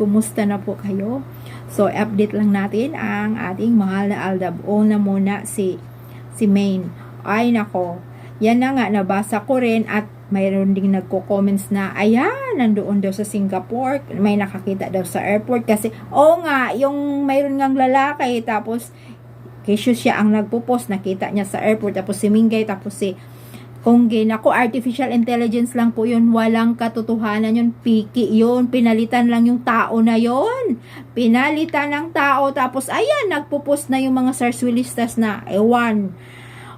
Kumusta na po kayo? So, update lang natin ang ating mahal na Aldab. Una muna si, si Maine. Ay, nako. Yan na nga, nabasa ko rin at mayroon ding nagko-comments na, ayan, nandoon daw sa Singapore. May nakakita daw sa airport. Kasi, oo nga, yung mayroon ngang lalaki. Tapos, kesyo siya ang nagpo-post. Nakita niya sa airport. Tapos si Mingay. Tapos si kung ginako, artificial intelligence lang po yun, walang katotohanan yun, piki yun, pinalitan lang yung tao na yun, pinalitan ng tao, tapos ayan, nagpo-post na yung mga sarswilistas na, ewan,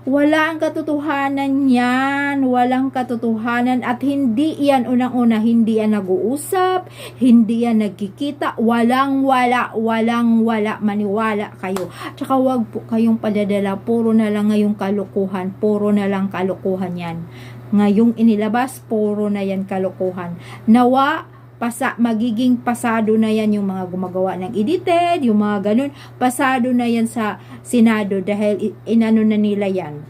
wala ang katotohanan yan, walang katotohanan. At hindi yan unang-una, hindi yan nag-uusap, hindi yan nagkikita, walang wala, walang wala, maniwala kayo. Tsaka wag po kayong padadala, puro na lang ngayong kalukuhan, puro na lang kalukuhan yan. Ngayong inilabas, puro na yan kalukuhan. Nawa, pasa, magiging pasado na yan yung mga gumagawa ng edited, yung mga ganun, pasado na yan sa Senado dahil inano na nila yan.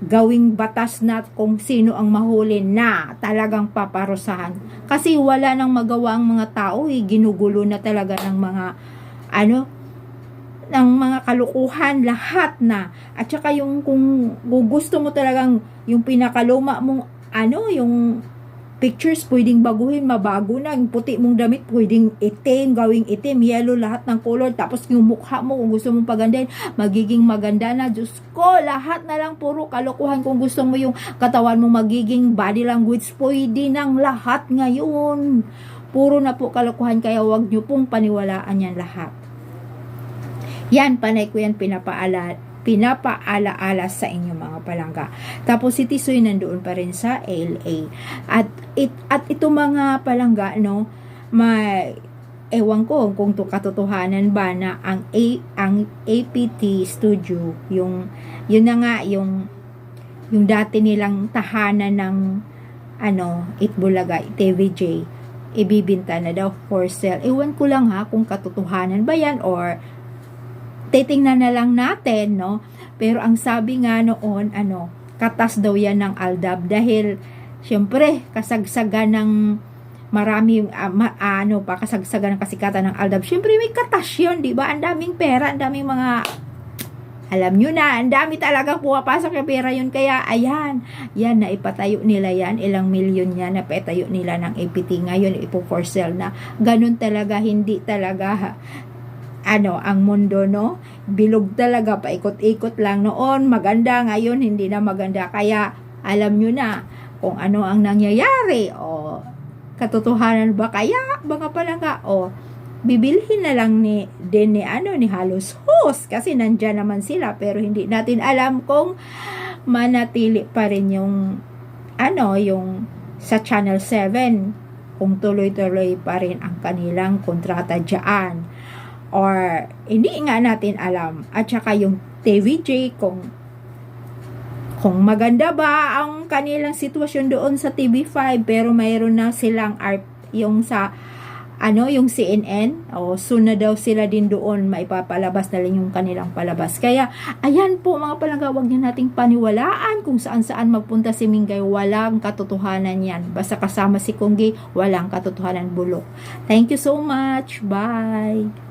Gawing batas na kung sino ang mahuli na talagang paparusahan. Kasi wala nang magawa ang mga tao, eh, ginugulo na talaga ng mga ano, ng mga kalukuhan, lahat na. At saka yung kung gusto mo talagang yung pinakaluma mong ano, yung pictures pwedeng baguhin, mabago na. Yung puti mong damit pwedeng itim, gawing itim, yellow, lahat ng color. Tapos yung mukha mo, kung gusto mong pagandahin, magiging maganda na. Diyos ko, lahat na lang puro kalokohan. Kung gusto mo yung katawan mo magiging body language, pwede ng lahat ngayon. Puro na po kalokohan, kaya wag nyo pong paniwalaan yan lahat. Yan, panay ko yan pinapaala, pinapaala-ala sa inyo mga palangga. Tapos si Tisoy nandoon pa rin sa ALA. At, it, at ito mga palangga, no, may, ewan ko kung to katotohanan ba na ang A, ang APT studio, yung, yun na nga, yung, yung dati nilang tahanan ng, ano, Itbulaga, TVJ, ibibinta na daw for sale. Ewan ko lang ha kung katotohanan ba yan or titingnan na lang natin, no? Pero ang sabi nga noon, ano, katas daw yan ng Aldab dahil, syempre, kasagsagan ng marami, ma- ano pa, kasagsagan ng kasikatan ng Aldab. Syempre, may katas yun, di ba? Ang daming pera, ang daming mga, alam nyo na, ang dami talagang pumapasok yung pera yun. Kaya, ayan, yan, naipatayo nila yan, ilang milyon yan, naipatayo nila ng APT ngayon, ipo for sale na. Ganun talaga, hindi talaga, ano, ang mundo, no? Bilog talaga, paikot-ikot lang noon. Maganda ngayon, hindi na maganda. Kaya, alam nyo na kung ano ang nangyayari. O, katotohanan ba kaya? Mga palangga, o, bibilhin na lang ni, din ni, ano, ni Halos Host. Kasi nandyan naman sila. Pero hindi natin alam kung manatili pa rin yung, ano, yung sa Channel 7 kung tuloy-tuloy pa rin ang kanilang kontrata dyan or hindi nga natin alam. At saka yung TVJ kung kung maganda ba ang kanilang sitwasyon doon sa TV5 pero mayroon na silang art yung sa ano yung CNN o soon na daw sila din doon maipapalabas na lang yung kanilang palabas. Kaya ayan po mga palangga wag niyo nating paniwalaan kung saan saan magpunta si Mingay. Walang katotohanan yan. Basta kasama si Kunggi walang katotohanan bulok. Thank you so much. Bye